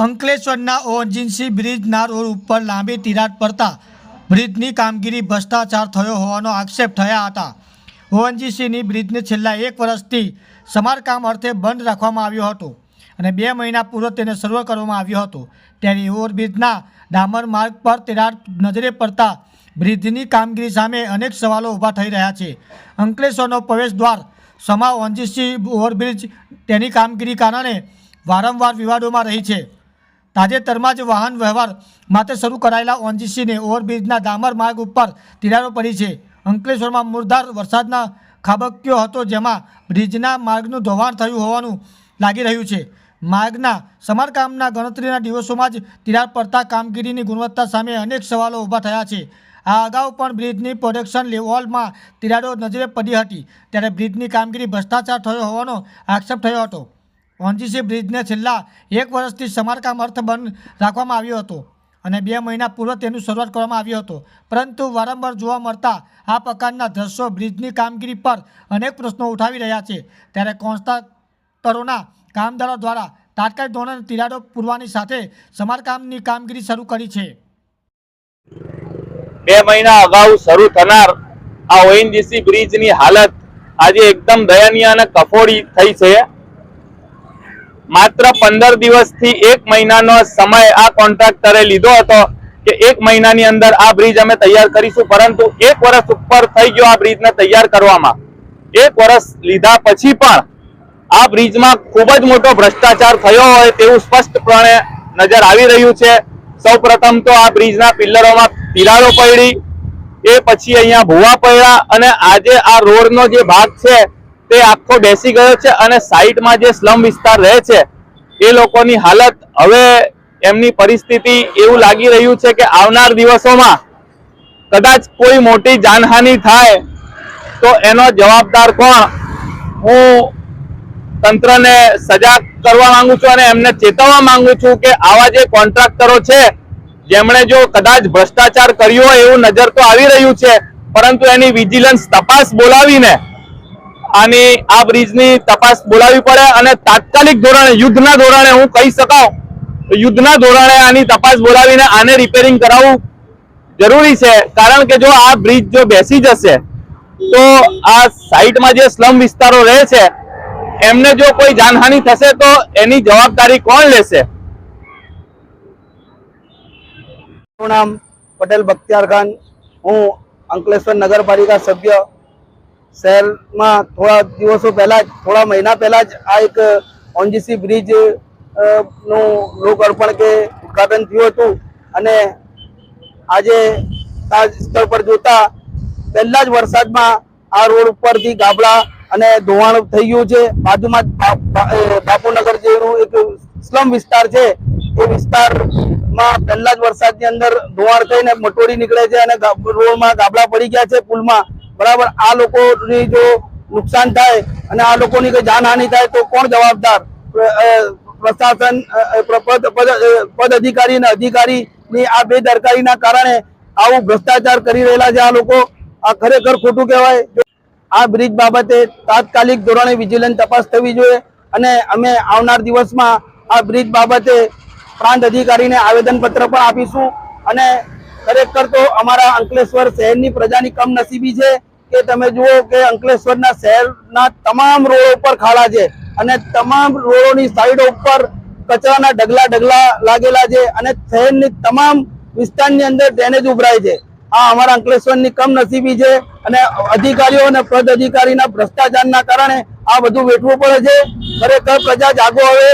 અંકલેશ્વરના ONGC બ્રિજના road ઉપર લાંબી તિરાડ પડતા બ્રિજની કામગીરી ભ્રષ્ટાચાર થયો હોવાનો આક્ષેપ થયા હતા. ઓએનજીસીની બ્રિજને છેલ્લા એક વર્ષથી સમારકામ અર્થે બંધ રાખવામાં આવ્યો હતો અને બે મહિના પૂર્વ તેને શરૂ કરવામાં આવ્યો હતો. ત્યારે ઓવરબ્રિજના ડામર માર્ગ પર તિરાડ નજરે પડતા બ્રિજની કામગીરી સામે અનેક સવાલો ઊભા થઈ રહ્યા છે. અંકલેશ્વરનો પ્રવેશ દ્વાર સમા ઓએનજીસી ઓવરબ્રિજ તેની કામગીરી કારણે વારંવાર વિવાદોમાં રહી છે. તાજેતરમાં જ વાહન વ્યવહાર માટે શરૂ કરાયેલા ઓનજીસીને ઓવરબ્રિજના ડામર માર્ગ ઉપર તિરાડો પડી છે. અંકલેશ્વરમાં મુરધાર વરસાદના ખાબક્યો હતો જેમાં બ્રિજના માર્ગનું ધોવાણ થયું હોવાનું લાગી રહ્યું છે. માર્ગના સમારકામના ગણતરીના દિવસોમાં જ તિરાડ પડતા કામગીરીની ગુણવત્તા સામે અનેક સવાલો ઊભા થયા છે. આ અગાઉ પણ બ્રિજની પ્રોડક્શન લેવલમાં તિરાડો નજરે પડી હતી, ત્યારે બ્રિજની કામગીરી ભ્રષ્ટાચાર થયો હોવાનો આક્ષેપ થયો હતો. ઓનજીસી બ્રિજને છેલ્લા એક વર્ષથી સમારકામ અર્થ બંધ રાખવામાં આવ્યો હતો અને બે મહિના પૂર્વ તેનું શરૂઆત કરવામાં આવ્યો હતો. પરંતુ વારંવાર જોવા મળતા આ પ્રકારના દ્રશ્યો બ્રિજની કામગીરી પર અનેક પ્રશ્નો ઉઠાવી રહ્યા છે. ત્યારે કોન્સ્ટ્રાક્ટરોના કામદારો દ્વારા તાત્કાલિક ધોરણે તિરાડો પૂરવાની સાથે સમારકામની કામગીરી શરૂ કરી છે. બે મહિના અગાઉ શરૂ થનાર આ ઓએનજીસી બ્રિજની હાલત આજે એકદમ દયનીય અને કફોડી થઈ છે. માત્ર પંદર દિવસથી એક મહિનાનો સમય આ કોન્ટ્રાક્ટરે લીધો હતો કે એક મહિનાની અંદર આ બ્રિજ અમે તૈયાર કરીશું, પરંતુ એક વર્ષ ઉપર થઈ ગયો આ બ્રિજને તૈયાર કરવામાં. એક વર્ષ લીધા પછી પણ આ બ્રિજમાં ખૂબ જ મોટો ભ્રષ્ટાચાર થયો હોય તેવું સ્પષ્ટપણે નજર આવી રહ્યું છે. સૌપ્રથમ તો આ બ્રિજના પિલ્લરોમાં તિરાડો પડી, એ પછી અહીંયા ભૂવા પડ્યા અને આજે આ રોડનો જે ભાગ છે તે આખો બેસી ગયો છે અને સાઈડમાં જે સ્લમ વિસ્તાર રહે છે, એ લોકોની હાલત હવે એમની પરિસ્થિતિ એવું લાગી રહ્યું છે કે આવનાર દિવસોમાં કદાચ કોઈ મોટી જાનહાનિ થાય, તો એનો જવાબદાર કોણ? હું તંત્રને સજાગ કરવા માંગુ છું અને એમને ચેતવવા માંગુ છું કે આવા જે કોન્ટ્રાક્ટરો છે, જેમણે જો કદાચ ભ્રષ્ટાચાર કર્યો હોય એવું નજર તો આવી રહ્યું છે, પરંતુ એની વિજિલન્સ તપાસ બોલાવીને આની આ બ્રિજની તપાસ બોલાવી પડે અને તાત્કાલિક ધોરણે, યુદ્ધના ધોરણે હું કહી શકાઉં, યુદ્ધના ધોરણે આની તપાસ બોલાવીને આને રિપેરિંગ કરાવવું જરૂરી છે. કારણ કે જો આ બ્રિજ જો બેસી જશે, તો આ સાઈડમાં જે સ્લમ વિસ્તારો રહે છે, એમને જો કોઈ જાનહાનિ થશે, તો એની જવાબદારી કોણ લેશે? નામ પટેલ બખ્તિયાર ખાન. હું અંકલેશ્વર નગરપાલિકા સભ્ય શહેરમાં થોડા દિવસો પહેલા જ, થોડા મહિના પહેલા જ આ એક ઓનજીસી બ્રિજનું લોકાર્પણ કે ઉદઘાટન થયું હતું. અને આજે આ સ્થળ પર જોતા પહેલા જ વરસાદમાં આ રોડ ઉપરથી ગાબડા અને ધોવાણ થઈ ગયું છે. બાજુમાં બાપુનગર જેવું એક સ્લમ વિસ્તાર છે. એ વિસ્તારમાં પહેલા જ વરસાદની અંદર ધોવાણ થઈને મટોડી નીકળે છે અને રોડમાં ગાબડા પડી ગયા છે પુલમાં. બરાબર? આ લોકોની જો નુકસાન થાય અને આ લોકોની કોઈ જાનહાનિ થાય તો કોણ જવાબદાર? પ્રશાસન પદ- પદ અધિકારી અને અધિકારીની આ બેદરકારીના કારણે આવું ભ્રષ્ટાચાર કરી રહેલા છે આ લોકો. આ ખરેખર ખોટું કહેવાય. આ બ્રિજ બાબતે તાત્કાલિક ધોરણે વિજિલન્સ તપાસ થવી જોઈએ અને અમે આવનાર દિવસમાં આ બ્રિજ બાબતે પ્રાંત અધિકારીને આવેદનપત્ર પણ આપીશું. અને ખરેખર તો અમારા અંકલેશ્વર શહેરની પ્રજાની કમનસીબી છે. કે તમે જુઓ કે અંકલેશ્વરના શહેરના તમામ રોડ ઉપર ખાડા છે અને તમામ રોડોની સાઈડો ઉપર કચરાના ઢગલા ઢગલા લાગેલા છે અને શહેરની તમામ વિસ્તારની અંદર ડ્રેનેજ ઉભરાય છે. આ અમારા અંકલેશ્વરની કમનસીબી છે અને અધિકારીઓ અને પદ અધિકારીના ભ્રષ્ટાચારના કારણે આ બધું વેઠવું પડે છે. ખરેખર પ્રજા જાગો હવે.